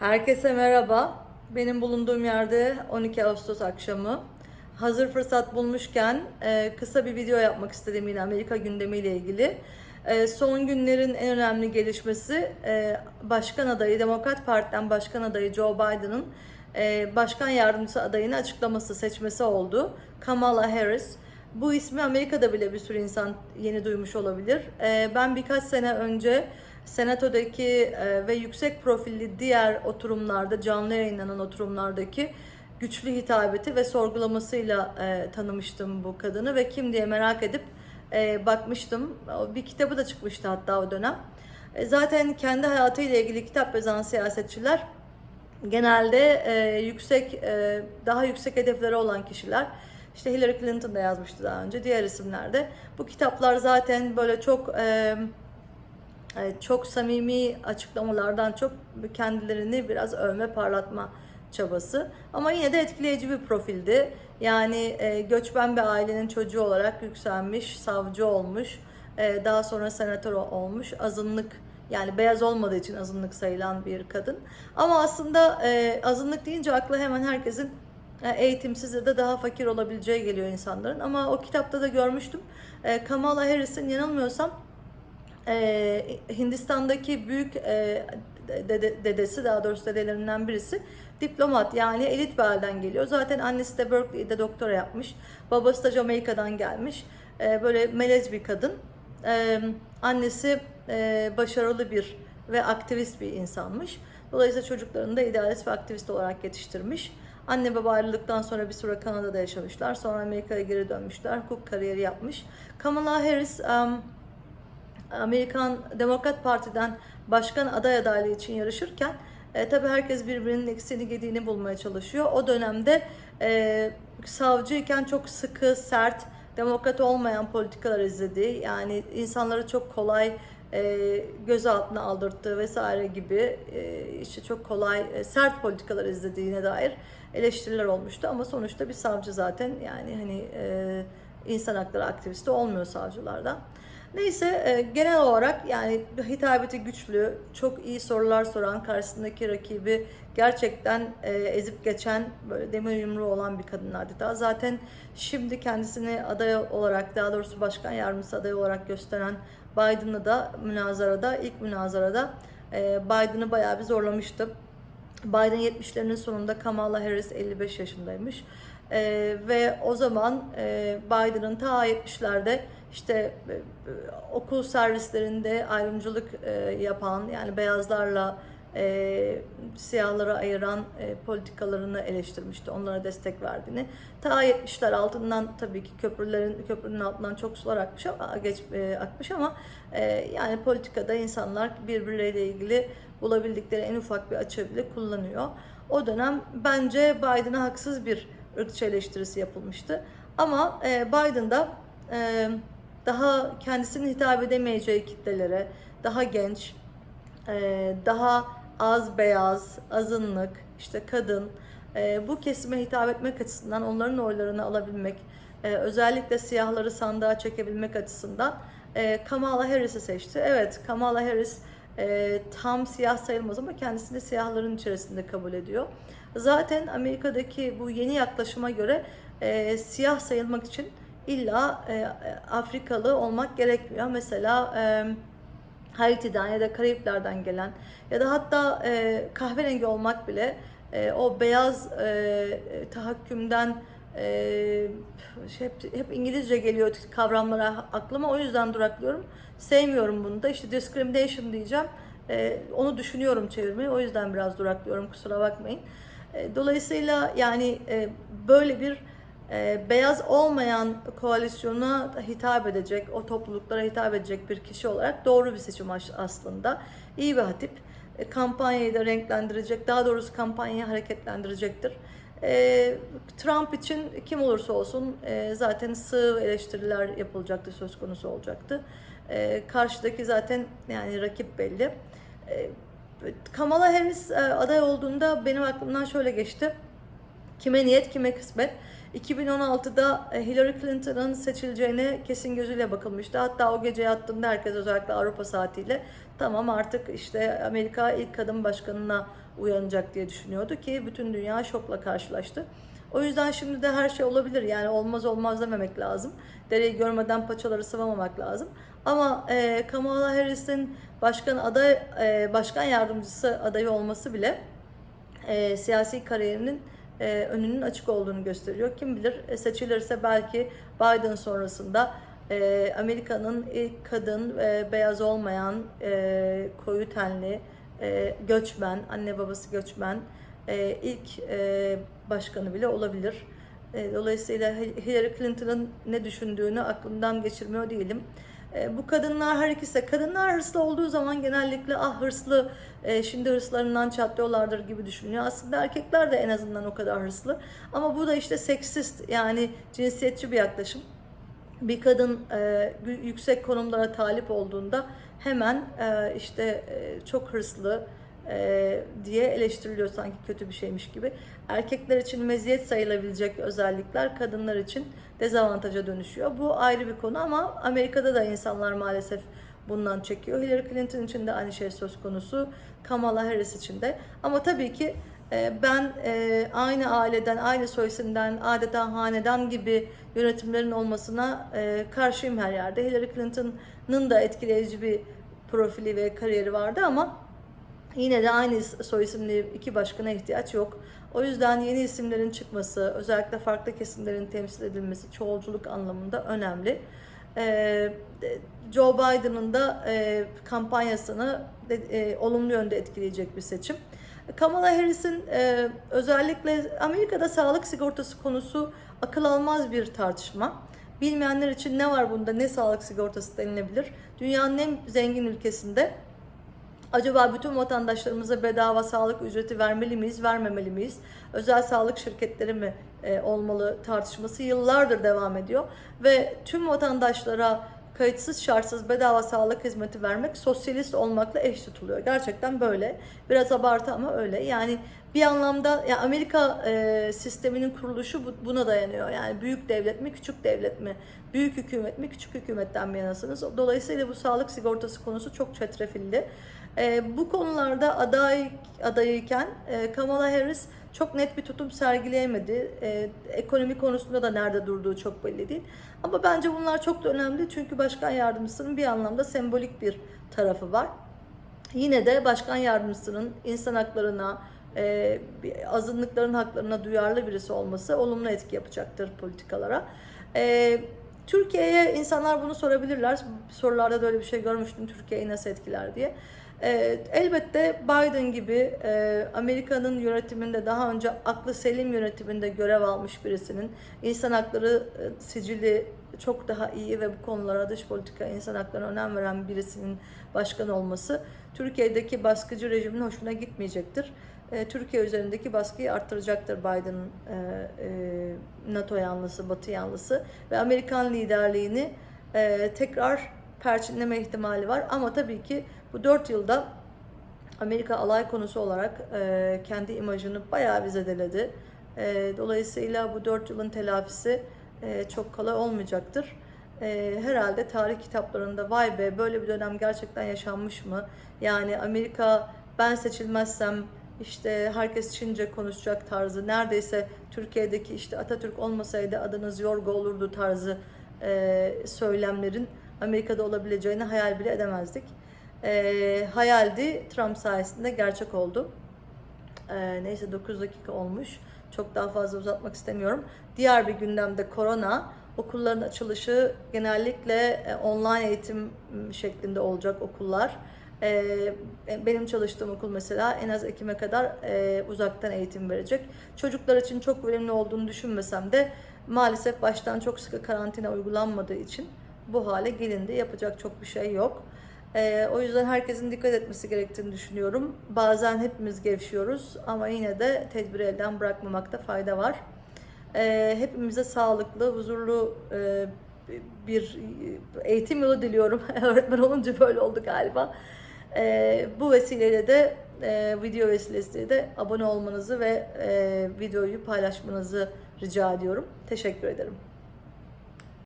Herkese merhaba. Benim bulunduğum yerde 12 Ağustos akşamı. Hazır fırsat bulmuşken e, kısa bir video yapmak istedim yine Amerika gündemiyle ilgili. E, son günlerin en önemli gelişmesi e, başkan adayı, Demokrat Parti'den başkan adayı Joe Biden'ın başkan yardımcısı adayını açıklaması, seçmesi oldu. Kamala Harris. Bu ismi Amerika'da bile bir sürü insan yeni duymuş olabilir. Ben birkaç sene önce Senato'daki e, ve yüksek profilli diğer oturumlarda, canlı yayınlanan oturumlardaki güçlü hitabeti ve sorgulamasıyla e, tanımıştım bu kadını ve kim diye merak edip e, bakmıştım. Bir kitabı da çıkmıştı hatta o dönem. E, zaten kendi hayatıyla ilgili kitap yazan siyasetçiler genelde e, yüksek, e, daha yüksek hedefleri olan kişiler. İşte Hillary Clinton da yazmıştı daha önce, diğer isimlerde. Bu kitaplar zaten böyle çok... E, çok samimi açıklamalardan çok kendilerini biraz övme parlatma çabası. Ama yine de etkileyici bir profildi. Yani e, göçmen bir ailenin çocuğu olarak yükselmiş, savcı olmuş, e, daha sonra senatör olmuş, azınlık yani beyaz olmadığı için azınlık sayılan bir kadın. Ama aslında e, azınlık deyince akla hemen herkesin e, eğitimsiz ya da daha fakir olabileceği geliyor insanların. Ama o kitapta da görmüştüm. Kamala Harris'in yanılmıyorsam e, Hindistan'daki büyük e, dede, dedesi daha doğrusu dedelerinden birisi diplomat yani elit bir aileden geliyor. Zaten annesi de Berkeley'de doktora yapmış. Babası da Jamaika'dan gelmiş. E, böyle melez bir kadın. E, annesi e, başarılı bir ve aktivist bir insanmış. Dolayısıyla çocuklarını da idealist ve aktivist olarak yetiştirmiş. Anne baba ayrıldıktan sonra bir süre Kanada'da yaşamışlar. Sonra Amerika'ya geri dönmüşler. Hukuk kariyeri yapmış. Kamala Harris um, Amerikan Demokrat Parti'den başkan aday adaylığı için yarışırken e, tabii herkes birbirinin eksiğini gediğini bulmaya çalışıyor. O dönemde e, savcıyken çok sıkı, sert, demokrat olmayan politikalar izledi. Yani insanları çok kolay e, gözaltına aldırttığı vesaire gibi e, işte çok kolay e, sert politikalar izlediğine dair eleştiriler olmuştu. Ama sonuçta bir savcı zaten yani hani e, insan hakları aktivisti olmuyor savcılardan. Neyse e, genel olarak yani hitabeti güçlü, çok iyi sorular soran, karşısındaki rakibi gerçekten e, ezip geçen, böyle demir yumruğu olan bir kadın adeta. Zaten şimdi kendisini aday olarak, daha doğrusu başkan yardımcısı adayı olarak gösteren Biden'ı da münazarada, ilk münazarada e, Biden'ı bayağı bir zorlamıştı. Biden 70'lerinin sonunda Kamala Harris 55 yaşındaymış. Ee, ve o zaman e, Biden'ın ta 70'lerde işte e, e, okul servislerinde ayrımcılık e, yapan yani beyazlarla e, siyahları ayıran e, politikalarını eleştirmişti. Onlara destek verdiğini. Ta 70'ler altından tabii ki köprülerin köprünün altından çok sular akmış ama geç e, akmış ama e, yani politikada insanlar birbirleriyle ilgili bulabildikleri en ufak bir açığı bile kullanıyor. O dönem bence Biden'a haksız bir ırkçı eleştirisi yapılmıştı. Ama e, Biden da e, daha kendisinin hitap edemeyeceği kitlelere, daha genç, e, daha az beyaz, azınlık, işte kadın, e, bu kesime hitap etmek açısından onların oylarını alabilmek, e, özellikle siyahları sandığa çekebilmek açısından Kamala Harris'i seçti. Evet, Kamala Harris tam siyah sayılmaz ama kendisini siyahların içerisinde kabul ediyor. Zaten Amerika'daki bu yeni yaklaşıma göre e, siyah sayılmak için illa e, Afrikalı olmak gerekmiyor. Mesela e, Haiti'den ya da Karayipler'den gelen ya da hatta e, kahverengi olmak bile e, o beyaz e, tahakkümden e, şey, hep, hep İngilizce geliyor kavramlara aklıma o yüzden duraklıyorum. Sevmiyorum bunu da işte discrimination diyeceğim. E, onu düşünüyorum çevirmeyi o yüzden biraz duraklıyorum kusura bakmayın. E, dolayısıyla yani e, böyle bir e, beyaz olmayan koalisyona hitap edecek, o topluluklara hitap edecek bir kişi olarak doğru bir seçim aslında. İyi bir hatip. E, kampanyayı da renklendirecek, daha doğrusu kampanyayı hareketlendirecektir. E, Trump için kim olursa olsun e, zaten sığ eleştiriler yapılacaktı, söz konusu olacaktı. E, karşıdaki zaten yani rakip belli. E, Kamala Harris e, aday olduğunda benim aklımdan şöyle geçti. Kime niyet kime kısmet. 2016'da e, Hillary Clinton'ın seçileceğine kesin gözüyle bakılmıştı. Hatta o gece yattığında herkes özellikle Avrupa saatiyle tamam artık işte Amerika ilk kadın başkanına uyanacak diye düşünüyordu ki bütün dünya şokla karşılaştı. O yüzden şimdi de her şey olabilir. Yani olmaz olmaz dememek lazım. Dereyi görmeden paçaları sıvamamak lazım. Ama e, Kamala Harris'in başkan aday e, başkan yardımcısı adayı olması bile e, siyasi kariyerinin e, önünün açık olduğunu gösteriyor. Kim bilir e, seçilirse belki Biden sonrasında e, Amerika'nın ilk kadın e, beyaz olmayan e, koyu tenli e, göçmen, anne babası göçmen e, ilk e, başkanı bile olabilir. E, dolayısıyla Hillary Clinton'ın ne düşündüğünü aklımdan geçirmiyor değilim. E, bu kadınlar her ikisi kadınlar hırslı olduğu zaman genellikle ah hırslı e, şimdi hırslarından çatlıyorlardır gibi düşünüyor. Aslında erkekler de en azından o kadar hırslı. Ama bu da işte seksist yani cinsiyetçi bir yaklaşım. Bir kadın e, yüksek konumlara talip olduğunda hemen e, işte çok hırslı, e, diye eleştiriliyor sanki kötü bir şeymiş gibi. Erkekler için meziyet sayılabilecek özellikler kadınlar için dezavantaja dönüşüyor. Bu ayrı bir konu ama Amerika'da da insanlar maalesef bundan çekiyor. Hillary Clinton için de aynı şey söz konusu. Kamala Harris için de. Ama tabii ki e, ben e, aynı aileden, aynı soyisimden, adeta hanedan gibi yönetimlerin olmasına karşıyım her yerde. Hillary Clinton'ın da etkileyici bir profili ve kariyeri vardı ama Yine de aynı soy isimli iki başkana ihtiyaç yok. O yüzden yeni isimlerin çıkması, özellikle farklı kesimlerin temsil edilmesi çoğulculuk anlamında önemli. Ee, Joe Biden'ın da e, kampanyasını e, olumlu yönde etkileyecek bir seçim. Kamala Harris'in e, özellikle Amerika'da sağlık sigortası konusu akıl almaz bir tartışma. Bilmeyenler için ne var bunda, ne sağlık sigortası denilebilir? Dünyanın en zengin ülkesinde Acaba bütün vatandaşlarımıza bedava sağlık ücreti vermeli miyiz, vermemeli miyiz? Özel sağlık şirketleri mi e, olmalı tartışması yıllardır devam ediyor. Ve tüm vatandaşlara kayıtsız şartsız bedava sağlık hizmeti vermek sosyalist olmakla eş tutuluyor. Gerçekten böyle. Biraz abartı ama öyle. Yani bir anlamda ya Amerika e, sisteminin kuruluşu bu, buna dayanıyor. Yani büyük devlet mi, küçük devlet mi? Büyük hükümet mi, küçük hükümetten mi yanasınız? Dolayısıyla bu sağlık sigortası konusu çok çetrefilli. E, bu konularda aday adayıyken e, Kamala Harris çok net bir tutum sergileyemedi. E, ekonomi konusunda da nerede durduğu çok belli değil. Ama bence bunlar çok da önemli çünkü başkan yardımcısının bir anlamda sembolik bir tarafı var. Yine de başkan yardımcısının insan haklarına, e, azınlıkların haklarına duyarlı birisi olması olumlu etki yapacaktır politikalara. E, Türkiye'ye insanlar bunu sorabilirler. Sorularda da öyle bir şey görmüştüm Türkiye'yi nasıl etkiler diye. E, elbette Biden gibi e, Amerika'nın yönetiminde daha önce aklı selim yönetiminde görev almış birisinin insan hakları e, sicili çok daha iyi ve bu konulara dış politika insan haklarına önem veren birisinin başkan olması Türkiye'deki baskıcı rejimin hoşuna gitmeyecektir. E, Türkiye üzerindeki baskıyı arttıracaktır Biden'ın e, NATO yanlısı, Batı yanlısı ve Amerikan liderliğini tekrar perçinleme ihtimali var. Ama tabii ki bu 4 yılda Amerika alay konusu olarak e, kendi imajını bayağı bir zedeledi. E, dolayısıyla bu 4 yılın telafisi e, çok kolay olmayacaktır. E, herhalde tarih kitaplarında vay be böyle bir dönem gerçekten yaşanmış mı? Yani Amerika ben seçilmezsem işte herkes Çince konuşacak tarzı neredeyse Türkiye'deki işte Atatürk olmasaydı adınız Yorgo olurdu tarzı e, söylemlerin Amerika'da olabileceğini hayal bile edemezdik. E, hayaldi Trump sayesinde gerçek oldu. E, neyse 9 dakika olmuş. Çok daha fazla uzatmak istemiyorum. Diğer bir gündemde korona. Okulların açılışı genellikle e, online eğitim şeklinde olacak okullar. E, benim çalıştığım okul mesela en az Ekim'e kadar e, uzaktan eğitim verecek. Çocuklar için çok verimli olduğunu düşünmesem de maalesef baştan çok sıkı karantina uygulanmadığı için bu hale gelindi. Yapacak çok bir şey yok. Ee, o yüzden herkesin dikkat etmesi gerektiğini düşünüyorum. Bazen hepimiz gevşiyoruz ama yine de tedbiri elden bırakmamakta fayda var. Ee, hepimize sağlıklı, huzurlu e, bir eğitim yolu diliyorum. Öğretmen olunca böyle oldu galiba. Ee, bu vesileyle de e, video vesilesiyle de abone olmanızı ve e, videoyu paylaşmanızı rica ediyorum. Teşekkür ederim.